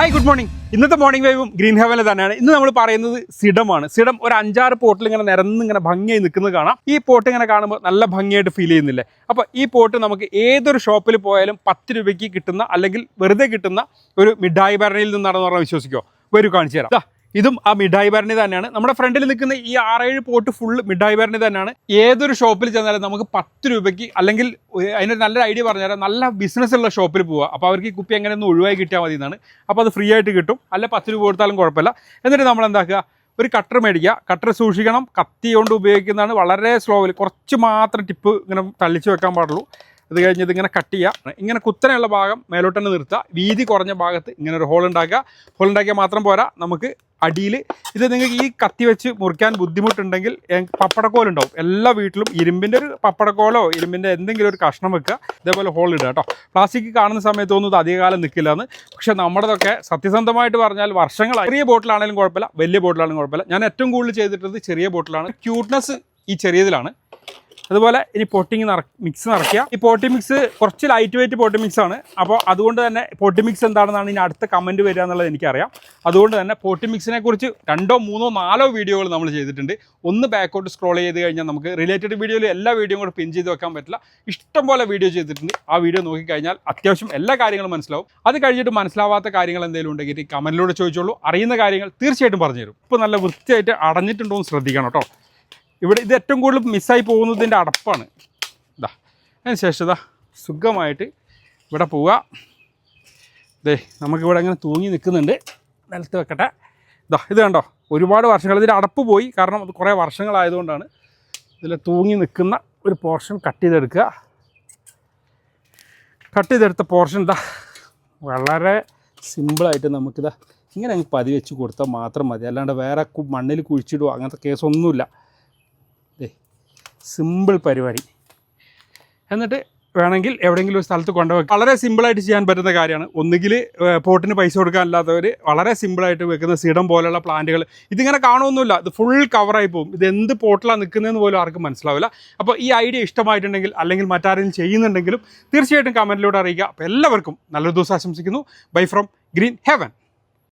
Hi good morning ഇന്നത്തെ morning വേവും green ഹെവനിൽ തന്നെയാണ്. ഇന്ന് നമ്മൾ പറയുന്നത് സിഡമാണ്. സിഡം ഒരു അഞ്ചാറ് പോട്ടിൽ ഇങ്ങനെ നിരന്ന് ഇങ്ങനെ ഭംഗിയായി നിൽക്കുന്നത് കാണാം. ഈ പോട്ട് ഇങ്ങനെ കാണുമ്പോൾ നല്ല ഭംഗിയായിട്ട് ഫീൽ ചെയ്യുന്നില്ലേ? അപ്പോൾ ഈ പോട്ട് നമുക്ക് ഏതൊരു ഷോപ്പിൽ പോയാലും പത്ത് രൂപയ്ക്ക് കിട്ടുന്ന അല്ലെങ്കിൽ വെറുതെ കിട്ടുന്ന ഒരു മിഠായി ഭരണിയിൽ നിന്നാണെന്ന് പറഞ്ഞാൽ വിശ്വസിക്കുമോ വരൂ കാണിച്ചു തരാം. ഇതും ആ മിഠായി ഭരണി തന്നെയാണ്. നമ്മുടെ ഫ്രണ്ടിൽ നിൽക്കുന്ന ഈ ആറേഴ് പോട്ട് ഫുൾ മിഠായി ഭരണി തന്നെയാണ്. ഏതൊരു ഷോപ്പിൽ ചെന്നാലും നമുക്ക് പത്ത് രൂപയ്ക്ക് അല്ലെങ്കിൽ അതിനൊരു നല്ലൊരു ഐഡിയ പറഞ്ഞുതരാം. നല്ല ബിസിനസ് ഉള്ള ഷോപ്പിൽ പോവുക അപ്പോൾ അവർക്ക് ഈ കുപ്പി എങ്ങനെ ഒന്ന് ഒഴിവായി കിട്ടിയാൽ മതി എന്നാണ്. അപ്പോൾ അത് ഫ്രീ ആയിട്ട് കിട്ടും. അല്ല പത്ത് രൂപ കൊടുത്താലും കുഴപ്പമില്ല. എന്നിട്ട് നമ്മൾ എന്താക്കുക? ഒരു കട്ടർ മേടിക്കുക. കട്ടർ സൂക്ഷിക്കണം. കത്തി കൊണ്ട് ഉപയോഗിക്കുന്നതാണ് വളരെ സ്ലോവിൽ കുറച്ച് മാത്രം ടിപ്പ് ഇങ്ങനെ തള്ളിച്ച് വെക്കാൻ പാടുള്ളൂ. അത് കഴിഞ്ഞ് ഇങ്ങനെ കട്ട് ചെയ്യുക ഇങ്ങനെ കുത്തനെയുള്ള ഭാഗം മേലോട്ട് തന്നെ നിർത്തുക. വീതി കുറഞ്ഞ ഭാഗത്ത് ഇങ്ങനെ ഒരു ഹോൾ ഉണ്ടാക്കുക. ഹോൾ ഉണ്ടാക്കിയാൽ മാത്രം പോരാ. നമുക്ക് അടിയിൽ ഇത് നിങ്ങൾക്ക് ഈ കത്തി വെച്ച് മുറിക്കാൻ ബുദ്ധിമുട്ടുണ്ടെങ്കിൽ പപ്പടക്കോലുണ്ടാവും എല്ലാ വീട്ടിലും ഇരുമ്പിന്റെ ഒരു പപ്പടക്കോലോ ഇരുമ്പിന്റെ എന്തെങ്കിലും ഒരു കഷ്ണം വെക്കുക. ഇതേപോലെ ഹോൾ ഇടുക കേട്ടോ. പ്ലാസ്റ്റിക് കാണുന്ന സമയത്ത് ഒന്നും ഇത് അധികകാലം നിൽക്കില്ല എന്ന് പക്ഷേ നമ്മുടെതൊക്കെ സത്യസന്ധമായിട്ട് പറഞ്ഞാൽ വർഷങ്ങളായി. ചെറിയ ബോട്ടിലാണെങ്കിലും കുഴപ്പമില്ല. വലിയ ബോട്ടിലാണെങ്കിലും കുഴപ്പമില്ല. ഞാൻ ഏറ്റവും കൂടുതൽ ചെയ്തിട്ടുള്ളത് ചെറിയ ബോട്ടിലാണ് ക്യൂട്ട്നെസ് ഈ ചെറിയതിലാണ്. അതുപോലെ ഇനി പൊട്ടിങ് മിക്സ് നിറയ്ക്കുക ഈ പോട്ടി മിക്സ് കുറച്ച് ലൈറ്റ് വെയിറ്റ് പോട്ടി മിക്സ് ആണ്. അപ്പോൾ അതുകൊണ്ട് തന്നെ പോട്ടി മിക്സ് എന്താണെന്നാണ് ഇനി അടുത്ത കമന്റ് വരിക എന്നുള്ളത് എനിക്കറിയാം. അതുകൊണ്ട് തന്നെ പോട്ടി മിക്സിനെ കുറിച്ച് രണ്ടോ മൂന്നോ നാലോ വീഡിയോകൾ നമ്മൾ ചെയ്തിട്ടുണ്ട്. ഒന്ന് ബാക്കോട്ട് സ്ക്രോൾ ചെയ്ത് കഴിഞ്ഞാൽ നമുക്ക് റിലേറ്റഡ് വീഡിയോയിൽ എല്ലാ വീഡിയോയും കൂടെ പിൻ ചെയ്ത് വെക്കാൻ പറ്റില്ല. ഇഷ്ടം പോലെ വീഡിയോ ചെയ്തിട്ടുണ്ട്. ആ വീഡിയോ നോക്കിക്കഴിഞ്ഞാൽ അത്യാവശ്യം എല്ലാ കാര്യങ്ങളും മനസ്സിലാവും. അത് കഴിഞ്ഞിട്ട് മനസ്സിലാവാത്ത കാര്യങ്ങൾ എന്തെങ്കിലും ഉണ്ടെങ്കിൽ കമന്റിലൂടെ ചോദിച്ചോളൂ. അറിയുന്ന കാര്യങ്ങൾ തീർച്ചയായിട്ടും പറഞ്ഞുതരും. ഇപ്പോൾ നല്ല വൃത്തിയായിട്ട് അടഞ്ഞിട്ടുണ്ടോ എന്ന് ശ്രദ്ധിക്കണം കേട്ടോ. ഇവിടെ ഇത് ഏറ്റവും കൂടുതൽ മിസ്സായി പോകുന്നതിന്റെ അടപ്പാണ്. ഇതാ അതിന് ശേഷം ഇതാ സുഖമായിട്ട് ഇവിടെ പോവുക. ദേ നമുക്കിവിടെ അങ്ങനെ തൂങ്ങി നിൽക്കുന്നുണ്ട്. നിലത്ത് വെക്കട്ടെ. ഇതാ ഇത് കണ്ടോ? ഒരുപാട് വർഷങ്ങൾ ഇതിന്റെ അടപ്പ് പോയി. കാരണം അത് കുറേ വർഷങ്ങളായതുകൊണ്ടാണ് ഇതിൽ തൂങ്ങി നിൽക്കുന്ന ഒരു പോർഷൻ കട്ട് ചെയ്തെടുക്കുക. കട്ട് ചെയ്തെടുത്ത പോർഷൻ ഇതാ വളരെ സിമ്പിളായിട്ട് നമുക്കിതാ ഇങ്ങനെ അങ്ങ് പതി വെച്ച് കൊടുത്താൽ മാത്രം മതി. അല്ലാണ്ട് വേറെ മണ്ണിൽ കുഴിച്ചിടുക അങ്ങനത്തെ കേസൊന്നുമില്ല സിമ്പിൾ പരിപാടി. എന്നിട്ട് വേണമെങ്കിൽ എവിടെയെങ്കിലും ഒരു സ്ഥലത്ത് കൊണ്ടുവെക്കാം വളരെ സിമ്പിളായിട്ട് ചെയ്യാൻ പറ്റുന്ന കാര്യമാണ്. ഒന്നുകിൽ പോട്ടിന് പൈസ കൊടുക്കാനല്ലാത്തവർ വളരെ സിമ്പിളായിട്ട് വെക്കുന്ന സീഡം പോലെയുള്ള പ്ലാന്റുകൾ. ഇതിങ്ങനെ കാണുമൊന്നുമില്ല. ഇത് ഫുൾ കവറായി പോകും. ഇത് എന്ത് പോട്ടിലാണ് നിൽക്കുന്നതെന്ന് പോലും ആർക്കും മനസ്സിലാവില്ല. അപ്പോൾ ഈ ഐഡിയ ഇഷ്ടമായിട്ടുണ്ടെങ്കിൽ അല്ലെങ്കിൽ മറ്റാരെങ്കിലും ചെയ്യുന്നുണ്ടെങ്കിലും തീർച്ചയായിട്ടും കമന്റിലൂടെ അറിയിക്കുക. അപ്പോൾ എല്ലാവർക്കും നല്ലൊരു ദിവസം ആശംസിക്കുന്നു. Bye from green heaven